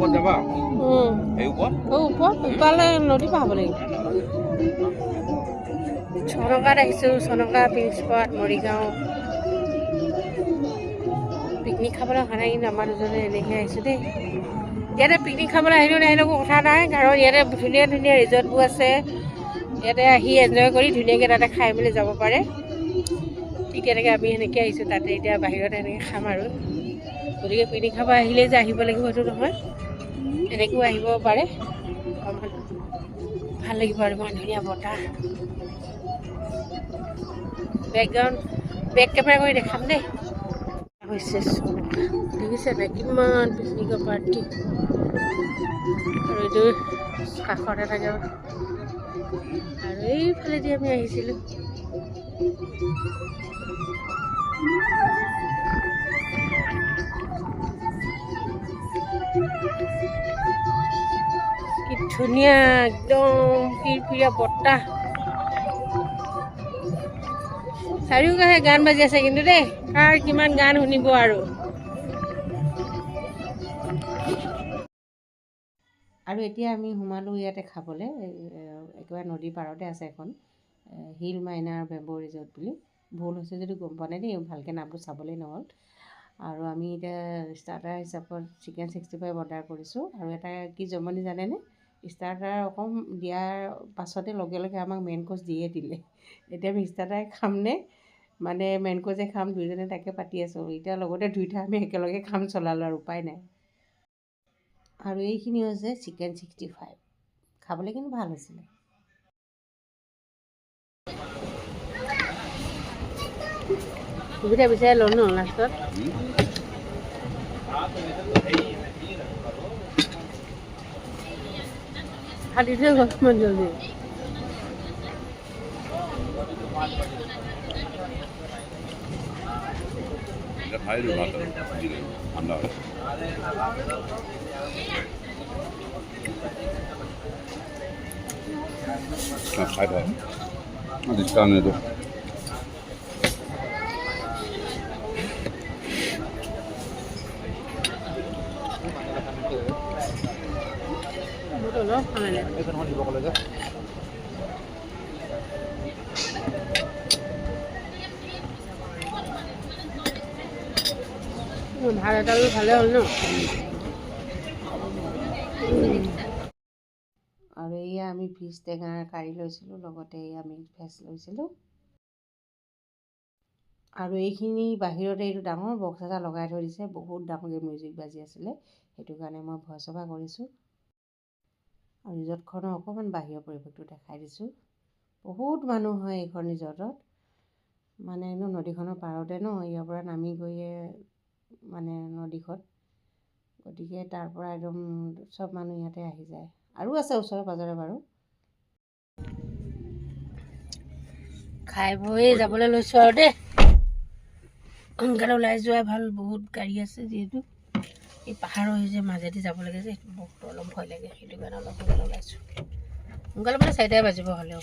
ওপৰত যাবা। এই ওপৰত? অ' ওপৰত ওপৰলৈ নদী পাহাব লাগিব। চনকাত আহিছোঁ Chanka picnic spot Morigaon. Picnic খাবলৈ অহা নাই কিন্তু আমাৰ দুজনে এনেকৈ আহিছোঁ দেই। ইয়াতে পিকনিক খাবলৈ আহিলোঁ নাহিলোঁ একো কথা নাই কাৰণ ইয়াতে ধুনীয়া ধুনীয়া ৰিজৰ্টবোৰ আছে। ইয়াতে আহি এনজয় কৰি ধুনীয়াকৈ তাতে খাই মেলি যাব পাৰে। ঠিক তেনেকৈ আমি সেনেকৈ আহিছোঁ তাতে এতিয়া বাহিৰত এনেকৈ খাম আৰু। গতিকে পিকনিক খাব আহিলেই যে আহিব লাগিব সেইটো নহয়। এনেকৈও আহিব পাৰে। ভাল লাগিব আৰু ইমান ধুনীয়া বতাহ। বেকগ্ৰাউণ্ড বেক কেমেৰা কৰি দেখাম দেই। হৈছে দেখিছে নাই কিমান পিকনিকৰ পাৰ্টি আৰু এইটো কাষতে থাকে আৰু এইফালেদি আমি আহিছিলোঁ। কি ধুনীয়া একদম পিৰপিৰীয়া বতাহ। চাৰিওকাষে গান বাজি আছে কিন্তু দেই কাৰ কিমান গান শুনিব আৰু। আৰু এতিয়া আমি সোমালোঁ ইয়াতে খাবলৈ একেবাৰে নদীৰ পাৰতে আছে এখন হিল মাইনাৰ বেম্বো ৰিজৰ্ট বুলি। ভুল হৈছে যদি গম পোৱা নাই দেই ভালকৈ নামটো চাবলৈ নহ'ল। আৰু আমি এতিয়া ষ্টাৰ্টাৰ হিচাপত চিকেন ছিক্সটি ফাইভ অৰ্ডাৰ কৰিছোঁ। আৰু এটা কি জমনি জানেনে? ষ্টাৰ্টাৰ অকণ দিয়াৰ পাছতে লগে লগে আমাক মেইন কোৰ্চ দিয়ে দিলে। এতিয়া আমি ষ্টাৰ্টাৰ খামনে? মানে মেইন কোৰ্চে খাম দুইজনে তাকে পাতি আছোঁ। এতিয়া লগতে দুইটা আমি একেলগে খাম চলালোঁ আৰু উপায় নাই। আৰু এইখিনি হৈছে চিকেন ছিক্সটি ফাইভ খাবলৈ কিন্তু ভাল হৈছিলে। সুবিধা বিচাৰি ল'লোঁ ন লাষ্টত ফাটি থৈ গ'ল ইমান জলদি এটা খাই দিওঁ ভাত দিলে ঠাণ্ডা হয় না, খাই ভাল ডিছকাউণ্ট এইটো ভাত এটালো ভালে হ'ল ন আৰু এয়া আমি ফিজ টেঙাৰ কাঢ়ি লৈছিলোঁ লগতে এয়া মিক্স ভেজ লৈছিলোঁ। আৰু এইখিনি বাহিৰতে এইটো ডাঙৰ বক্স এটা লগাই থৈ দিছে বহুত ডাঙৰকৈ মিউজিক বাজি আছিলে সেইটো কাৰণে মই ভয় চভা কৰিছোঁ। আৰু ৰিজৰ্টখনৰ অকণমান বাহিৰৰ পৰিৱেশটো দেখাই দিছোঁ। বহুত মানুহ হয় এইখন ৰিজৰ্টত মানে এনেও নদীখনৰ পাৰতে ন ইয়াৰ পৰা নামি গৈয়ে মানে নদীখন। গতিকে তাৰ পৰা একদম চব মানুহ ইয়াতে আহি যায়। আৰু আছে ওচৰে পাঁজৰে বাৰু। খাই বৈ যাবলৈ লৈছোঁ আৰু দেই। সোনকালে ওলাই যোৱাই ভাল বহুত গাড়ী আছে যিহেতু। এই পাহাৰৰ এই যে মাজেদি যাব লাগে যে বহুত অলপ ভয় লাগে। সেইটো কাৰণে অলপ সোনকালে ওলাইছোঁ সোনকালে মানে চাৰিটাই বাজিব হ'লেও।